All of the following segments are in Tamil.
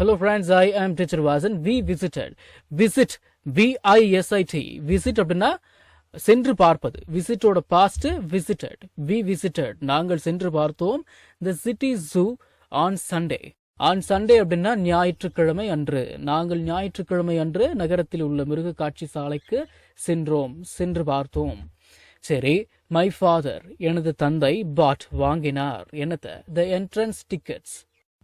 Hello friends, I am teacher Vasan. We visited. Visit. V-I-S-I-T. Visit அப்படின்னா சென்று பார்ப்பது. விசிட்டோட பாஸ்ட் விசிட்டட் வி விசிட்டட் நாங்கள் சென்று பார்த்தோம். The city zoo on Sunday on Sunday அப்படின்னா ஞாயிற்றுக்கிழமை அன்று. நாங்கள் ஞாயிற்றுக்கிழமை அன்று நகரத்தில் உள்ள மிருக காட்சி சாலைக்கு சென்றோம். சென்று பார்த்தோம். சரி மை ஃபாதர் எனது தந்தை பாட் வாங்கினார். என்னத்த? The entrance tickets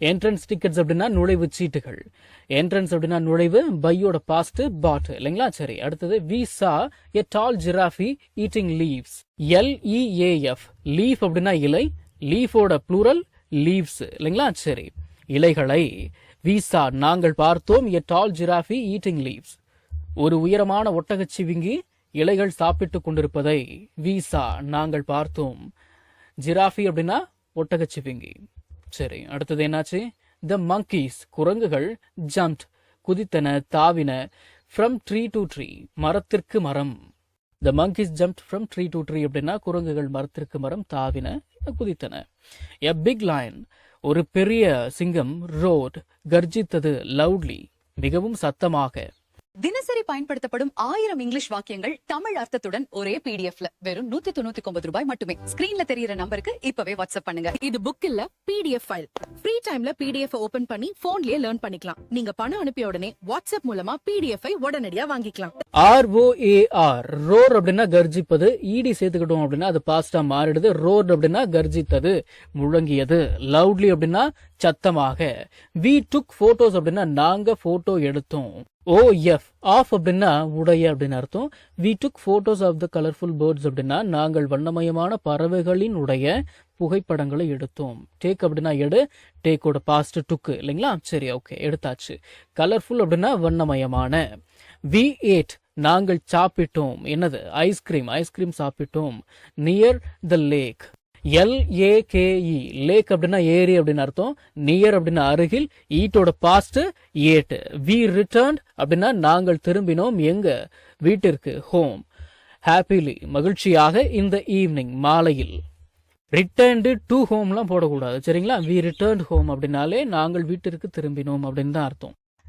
entrance tickets அப்படின்னா நுழைவு சீட்டுகள். என்ட்ரன்ஸ் அப்படின்னா நுழைவு பையோட பாஸ்ட் பாட் இல்லைங்களா? சரி அடுத்தது we saw a tall giraffe eating leaves L E A F leaf அப்படின்னா இலை லீஃபோட ப்ளூரல் லீவ்ஸ் இல்லைங்களா? சரி இலைகளை விசா நாங்கள் பார்த்தோம் எ டால் ஜிராஃபி ஈட்டிங் லீவ்ஸ் ஒரு உயரமான ஒட்டகச்சிவிங்கி இலைகள் சாப்பிட்டுக் கொண்டிருப்பதை விசா நாங்கள் பார்த்தோம். ஜிராஃபி அப்படின்னா ஒட்டகச்சிவிங்கி சரி அடுத்தது என்னாச்சு? த மங்கீஸ் குரங்குகள் ஜம்ப்ட் குதித்தன தாவின ஃப்ரம் ட்ரீ டு ட்ரீ மரத்திற்கு மரம். The monkeys jumped from tree to tree அப்படின்னா குரங்குகள் மரத்திற்கு மரம் தாவின குதித்தன. எ பிக் லைன் ஒரு பெரிய சிங்கம் ரோட் கர்ஜித்தது லவுட்லி மிகவும் சத்தமாக. தினசரி பயன்படுத்தப்படும் ஆயிரம் இங்கிலீஷ் வாக்கியங்கள் தமிழ் அர்த்தத்துடன் ஒரே பிடிஎஃப்ல வெறும் நூத்தி தொண்ணூத்தி ஒன்பது ரூபாய் மட்டுமே. ஸ்கிரீன்ல தெரியற நம்பருக்கு இப்பவே வாட்ஸ்அப் பண்ணுங்க. இது புக் இல்ல பிடிஎஃப் ஃபைல் ஃப்ரீ டைம்ல பிடிஎஃப் ஓபன் பண்ணி போன்லயே லேர்ன் பண்ணிக்கலாம். நீங்க பணம் அனுப்பிய உடனே வாட்ஸ்அப் மூலமா பிடிஎஃப் உடனடியா வாங்கிக்கலாம். ஆர்ஓஏஆர் ரோர் அப்படின்னா கர்ஜிப்பது. ஈடி சேர்த்துக்கிட்டோம் அப்படின்னா அது பாஸ்டா மாறிடுது. ரோர் அப்படின்னா கர்ஜித்தது முழங்கியது. லவுட்லி அப்படின்னா சத்தமாக. வி டுக் போட்டோஸ் அப்படின்னா நாங்க போட்டோ எடுத்தோம். ஓ எஃப் ஆஃப் அப்படின்னா உடைய அப்படின்னு அர்த்தம். We took photos of the colourful birds அப்படின்னா நாங்கள் வண்ணமயமான பறவைகளின் உடைய புகைப்படங்களை எடுத்தோம். டேக் அப்படின்னா எடு டேக்கோட பாஸ்ட் டுக்கு இல்லைங்களா? சரி ஓகே எடுத்தாச்சு. கலர்ஃபுல் அப்படின்னா வண்ணமயமான. வி எயிட் நாங்கள் சாப்பிட்டோம். என்னது? ஐஸ்கிரீம் ஐஸ்கிரீம் சாப்பிட்டோம். Near the lake L A lake அப்படின்னா ஏரி அப்படின்னு அர்த்தம். நியர் அப்படின்னா அருகில். ஈட்டோட பாஸ்ட் ஏட் வி ரிட்டர்ன் அப்படின்னா நாங்கள் திரும்பினோம். எங்க? வீட்டிற்கு. ஹோம் ஹாப்பிலி மகிழ்ச்சியாக இந்த ஈவினிங் மாலையில். ரிட்டர்ன்டு டு ஹோம்லாம் போடக்கூடாது. சரிங்களா? வி ரிட்டர்ன் ஹோம் அப்படின்னாலே நாங்கள் வீட்டிற்கு திரும்பினோம் அப்படின்னு தான் அர்த்தம்.